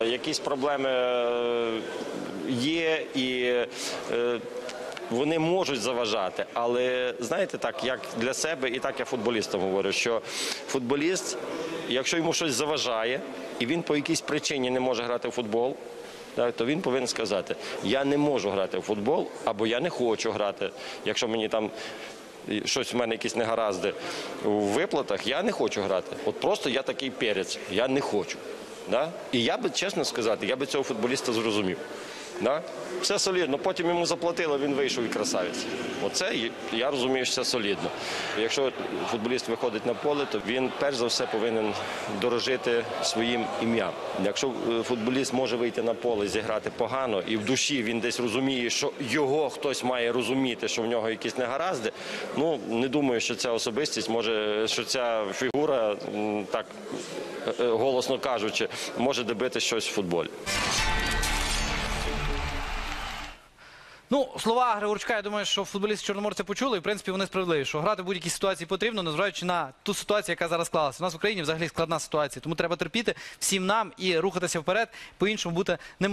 Якісь проблеми е, є і е, вони можуть заважати. Але знаєте, так як для себе, і так я футболістам говорю, що футболіст, якщо йому щось заважає, і він по якійсь причині не може грати в футбол. Так, то він повинен сказати: я не можу грати в футбол, або я не хочу грати. Якщо мені там щось в мене якісь негаразди у виплатах, я не хочу грати. От просто я такий перець, я не хочу. Да? І я би, чесно сказати, я би цього футболіста зрозумів. Да? Все солідно, потім йому заплатили, він вийшов і красавець. Оце я розумію, що це солідно. Якщо футболіст виходить на поле, то він перш за все повинен дорожити своїм ім'ям. Якщо е, футболіст може вийти на поле, зіграти погано, і в душі він десь розуміє, що його хтось має розуміти, що в нього якісь негаразди, ну не думаю, що ця особистість може, що ця фігура, так голосно кажучи, може добити щось в футболі. Ну, слова Григорчука, я думаю, що футболісти Чорноморця почули, і в принципі вони справедливі, що грати в будь-якій ситуації потрібно, незважаючи на ту ситуацію, яка зараз склалася. У нас в Україні взагалі складна ситуація, тому треба терпіти всім нам і рухатися вперед, по-іншому бути не може.